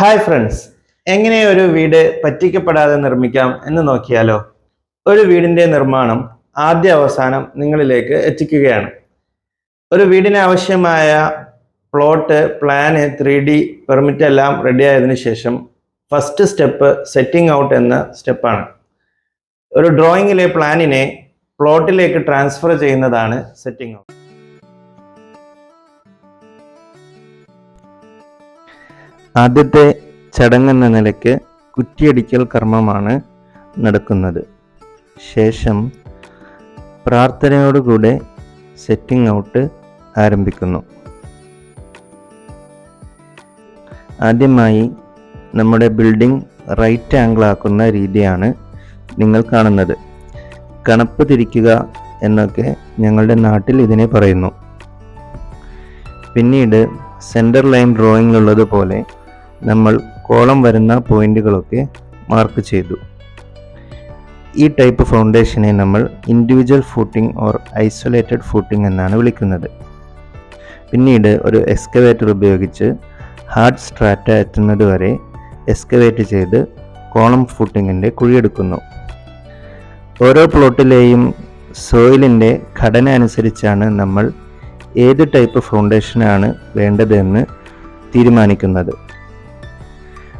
Hi friends എങ്ങനെ ഒരു വീട് പറ്റിക്കപ്പെടാതെ നിർമ്മിക്കാം എന്ന് നോക്കിയാലോ? ഒരു വീടിന്റെ നിർമ്മാണം ആദ്യ അവസാനം നിങ്ങളിലേക്ക് എത്തിക്കുകയാണ്. ഒരു വീടിന് ആവശ്യമായ plot plan three D permit എല്ലാം റെഡി ആയതിനു ശേഷം ഫസ്റ്റ് സ്റ്റെപ്പ് സെറ്റിംഗ് ഔട്ട് എന്ന സ്റ്റെപ്പാണ് ഒരു ഡ്രോയിങ്ങിലെ പ്ലാനിനെ പ്ലോട്ടിലേക്ക് ട്രാൻസ്ഫർ ചെയ്യുന്നതാണ് സെറ്റിംഗ് ഔട്ട് ആദ്യത്തെ ചടങ്ങെന്ന നിലയ്ക്ക് കുറ്റിയടിക്കൽ കർമ്മമാണ് നടക്കുന്നത്. ശേഷം പ്രാർത്ഥനയോടുകൂടെ സെറ്റിംഗ് ഔട്ട് ആരംഭിക്കുന്നു. ആദ്യമായി നമ്മുടെ ബിൽഡിംഗ് റൈറ്റ് ആംഗിൾ ആക്കുന്ന രീതിയാണ് നിങ്ങൾ കാണുന്നത്. കണപ്പ് തിരിക്കുക എന്നൊക്കെ ഞങ്ങളുടെ നാട്ടിൽ ഇതിനെ പറയുന്നു. പിന്നീട് സെന്റർ ലൈൻ ഡ്രോയിങ്ങിലുള്ളതുപോലെ നമ്മൾ കോളം വരുന്ന പോയിന്റുകളൊക്കെ മാർക്ക് ചെയ്തു. ഈ ടൈപ്പ് ഫൗണ്ടേഷനെ നമ്മൾ individual footing or isolated footing എന്നാണ് വിളിക്കുന്നത്. പിന്നീട് ഒരു എക്സ്കവേറ്റർ ഉപയോഗിച്ച് ഹാർഡ് സ്ട്രാറ്റ എത്തുന്നത് വരെ എക്സ്കവേറ്റ് ചെയ്ത് കോളം ഫൂട്ടിങ്ങിന്റെ കുഴിയെടുക്കുന്നു ഓരോ പ്ലോട്ടിലെയും സോയിലിന്റെ ഘടന അനുസരിച്ചാണ് നമ്മൾ ഏത് ടൈപ്പ് ഫൗണ്ടേഷനാണ് വേണ്ടതെന്ന് തീരുമാനിക്കുന്നത്.